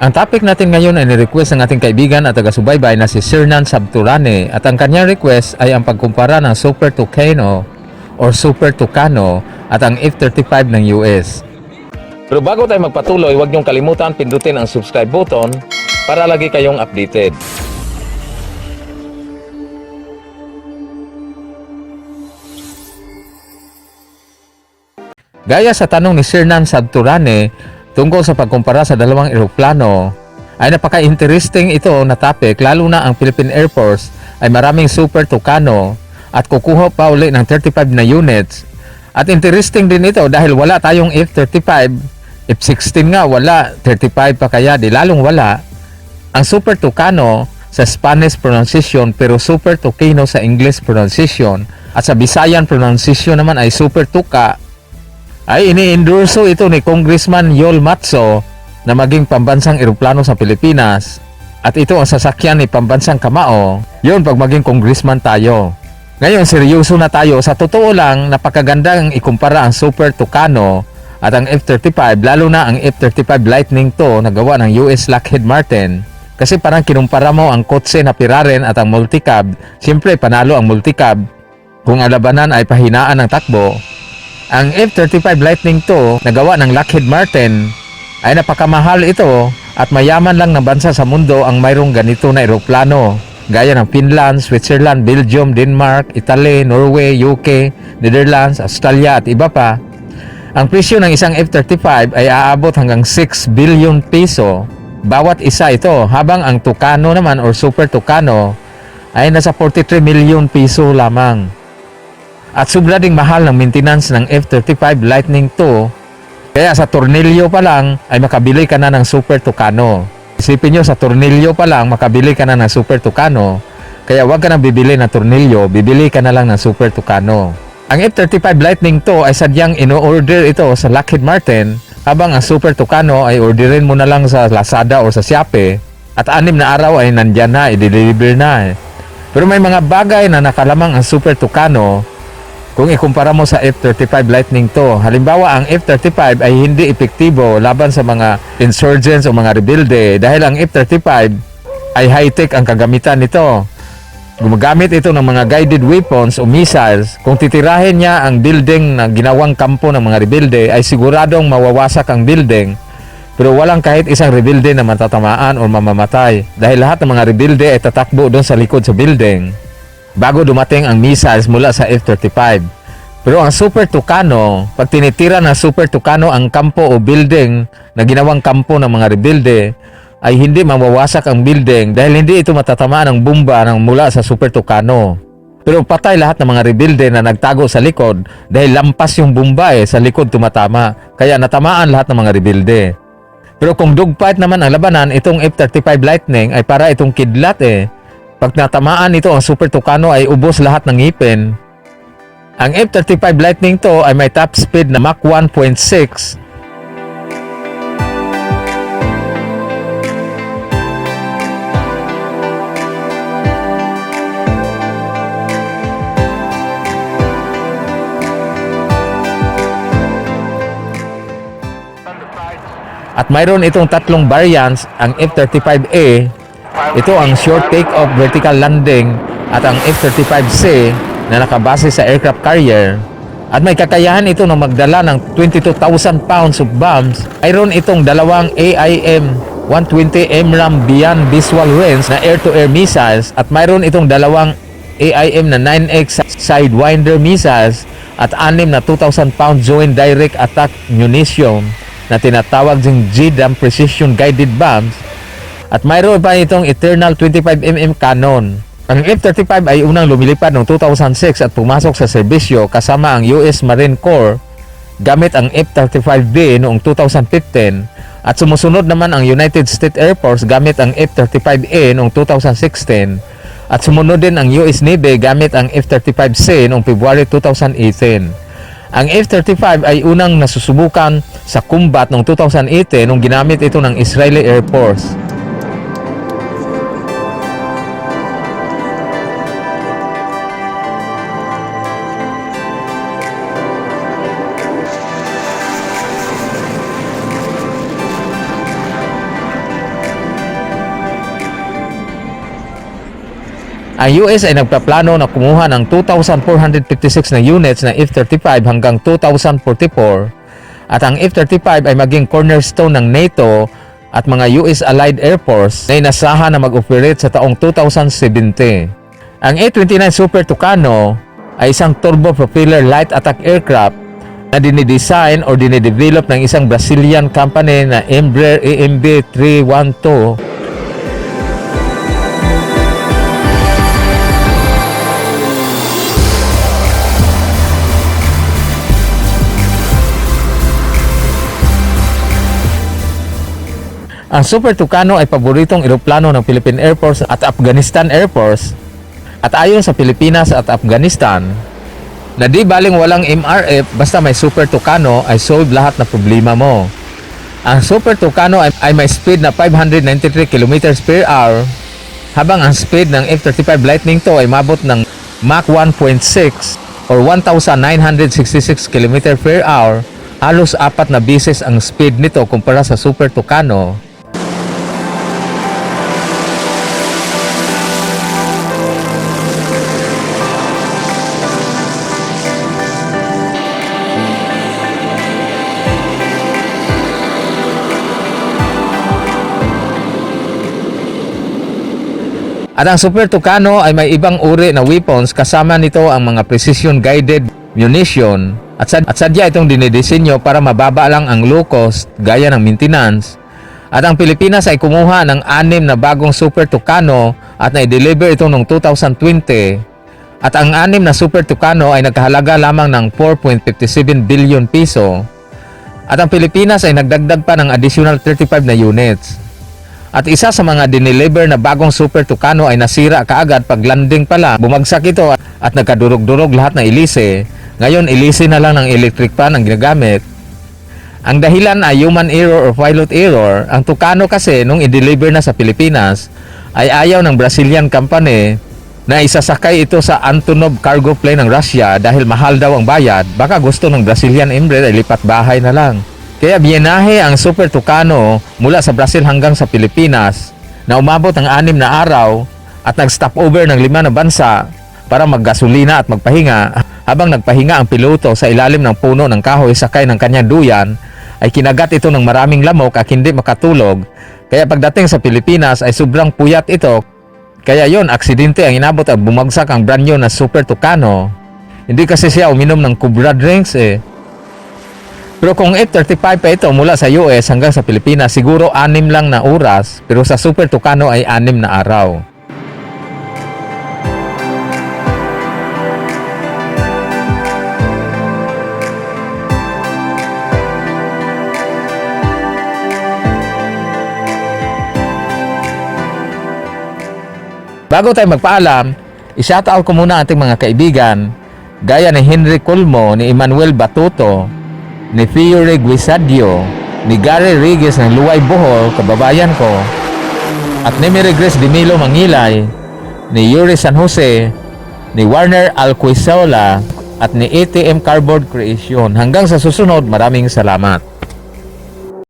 Ang topic natin ngayon ay ni-request ng ating kaibigan at taga-subaybay na si Sirnan Sabturane at ang kanyang request ay ang pagkumpara ng Super Tucano or Super Tucano at ang F-35 ng US. Pero bago tayo magpatuloy, huwag niyong kalimutan pindutin ang subscribe button para lagi kayong updated. Gaya sa tanong ni Sirnan Sabturane tungkol sa pagkumpara sa dalawang eroplano, ay napaka-interesting ito na topic lalo na ang Philippine Air Force ay maraming Super Tucano at kukuha pa uli ng 35 na units. At interesting din ito dahil wala tayong F-35, F-16 nga wala, 35 pa kaya di lalong wala. Ang Super Tucano sa Spanish pronunciation pero Super Tucano sa English pronunciation at sa Visayan pronunciation naman ay Super Tuca ay ini-endorso ito ni Congressman Yol Matzo na maging pambansang eroplano sa Pilipinas. At ito ang sasakyan ni pambansang kamao. Yun pag maging congressman tayo. Ngayon, seryoso na tayo. Sa totoo lang, napakaganda ang ikumpara ang Super Tucano at ang F-35, lalo na ang F-35 Lightning to na gawa ng US Lockheed Martin. Kasi parang kinumpara mo ang kotse na piraren at ang multicab. Siyempre, panalo ang multicab. Kung ang labanan ay pahinaan ng takbo, ang F-35 Lightning II na gawa ng Lockheed Martin ay napakamahal ito at mayaman lang na bansa sa mundo ang mayroong ganito na eroplano gaya ng Finland, Switzerland, Belgium, Denmark, Italy, Norway, UK, Netherlands, Australia at iba pa. Ang presyo ng isang F-35 ay aabot hanggang 6 billion piso bawat isa ito habang ang Tucano naman or Super Tucano ay nasa 43 million piso lamang. At sobra ding mahal ng maintenance ng F-35 Lightning II. Kaya sa tornilyo pa lang ay makabili ka na ng Super Tucano. Isipin nyo sa tornilyo pa lang makabili ka na ng Super Tucano. Kaya wag ka na bibili ng tornilyo, bibili ka na lang ng Super Tucano. Ang F-35 Lightning II ay sadyang ino-order ito sa Lockheed Martin habang ang Super Tucano ay orderin mo na lang sa Lazada o sa Shopee at anim na araw ay nandyan na, i-deliver na. eh. Pero may mga bagay na nakalamang ang Super Tucano kung ikumpara mo sa F-35 Lightning to, halimbawa ang F-35 ay hindi epektibo laban sa mga insurgents o mga rebelde dahil ang F-35 ay high-tech ang kagamitan nito. Gumagamit ito ng mga guided weapons o missiles. Kung titirahin niya ang building na ginawang kampo ng mga rebelde ay siguradong mawawasak ang building. Pero walang kahit isang rebelde na matatamaan o mamamatay dahil lahat ng mga rebelde ay tatakbo doon sa likod sa building bago dumating ang missiles mula sa F-35. Pero ang Super Tucano, pag tinitira ng Super Tucano ang kampo o building na ginawang kampo ng mga rebelde, ay hindi mawawasak ang building dahil hindi ito matatamaan ng bomba ng mula sa Super Tucano. Pero patay lahat ng mga rebelde na nagtago sa likod dahil lampas yung bomba eh, sa likod tumatama. Kaya natamaan lahat ng mga rebelde. Pero kung dogfight naman ang labanan, itong F-35 Lightning ay para itong kidlat eh. Pag natamaan ito ang Super Tucano ay ubos lahat ng ngipin. Ang F-35 Lightning to ay may top speed na Mach 1.6 at mayroon itong tatlong variants, ang F-35A, ito ang short take-off vertical landing at ang F-35C na nakabase sa aircraft carrier at may kakayahan ito na magdala ng 22,000 pounds of bombs. Mayroon itong dalawang AIM 120 MRAM Beyond Visual Range na air-to-air missiles at mayroon itong dalawang AIM na 9X Sidewinder missiles at anim na 2,000 pound joint direct attack munition na tinatawag ding GDAM Precision Guided Bombs at mayroon pa itong Eternal 25mm cannon. Ang F-35 ay unang lumilipad noong 2006 at pumasok sa serbisyo kasama ang US Marine Corps gamit ang F-35B noong 2015 at sumusunod naman ang United States Air Force gamit ang F-35A noong 2016 at sumunod din ang US Navy gamit ang F-35C noong February 2018. Ang F-35 ay unang nasusubukan sa combat noong 2018 nung ginamit ito ng Israeli Air Force. Ang US ay nagpaplano na kumuha ng 2,456 na units na F-35 hanggang 2044 at ang F-35 ay maging cornerstone ng NATO at mga US Allied Air Force na inasahan na mag-operate sa taong 2070. Ang A-29 Super Tucano ay isang turbo-propeller light attack aircraft na dinidesign or dinidevelop ng isang Brazilian company na Embraer AMB 312 Ang Super Tucano ay paboritong eroplano ng Philippine Air Force at Afghanistan Air Force at ayon sa Pilipinas at Afghanistan na di baling walang MRF basta may Super Tucano ay solve lahat na problema mo. Ang Super Tucano ay, ay may speed na 593 km per hour habang ang speed ng F-35 Lightning II ay mabot ng Mach 1.6 or 1,966 km per hour halos apat na bisis ang speed nito kumpara sa Super Tucano. At ang Super Tucano ay may ibang uri na weapons kasama nito ang mga precision guided munition at, sad at sadya itong dinidisenyo para mababa lang ang low cost gaya ng maintenance. At ang Pilipinas ay kumuha ng anim na bagong Super Tucano at na-deliver ito noong 2020. At ang anim na Super Tucano ay nagkahalaga lamang ng 4.57 billion piso. At ang Pilipinas ay nagdagdag pa ng additional 35 na units. At isa sa mga dineliver na bagong Super Tucano ay nasira kaagad pag landing pa lang. Bumagsak ito at, at nagkadurog-durog lahat ng ilise. Ngayon ilise na lang ng electric pan ang ginagamit. Ang dahilan ay human error or pilot error. Ang Tucano kasi nung i-deliver na sa Pilipinas ay ayaw ng Brazilian company na isasakay ito sa Antonov cargo plane ng Russia dahil mahal daw ang bayad. Baka gusto ng Brazilian Embraer ay lipat bahay na lang. Kaya biyenahe ang Super Tucano mula sa Brazil hanggang sa Pilipinas na umabot ng anim na araw at nag-stop over ng lima na bansa para maggasolina at magpahinga. Habang nagpahinga ang piloto sa ilalim ng puno ng kahoy sakay ng kanyang duyan ay kinagat ito ng maraming lamok at hindi makatulog. Kaya pagdating sa Pilipinas ay sobrang puyat ito. Kaya yon aksidente ang inabot at bumagsak ang brand new na Super Tucano. Hindi kasi siya uminom ng Cobra drinks eh pero kung F-35 pa ito mula sa US hanggang sa Pilipinas, siguro anim lang na oras, pero sa Super Tucano ay anim na araw. Bago tayo magpaalam, i-shoutout ko muna ating mga kaibigan, gaya ni Henry Colmo, ni Emmanuel Batuto, ni Fiore Guisadio, ni Gary Rigis ng Luway Bohol, kababayan ko, at ni Mary Grace Dimilo Mangilay, ni Yuri San Jose, ni Warner Alquisola, at ni ATM Cardboard Creation. Hanggang sa susunod, maraming salamat.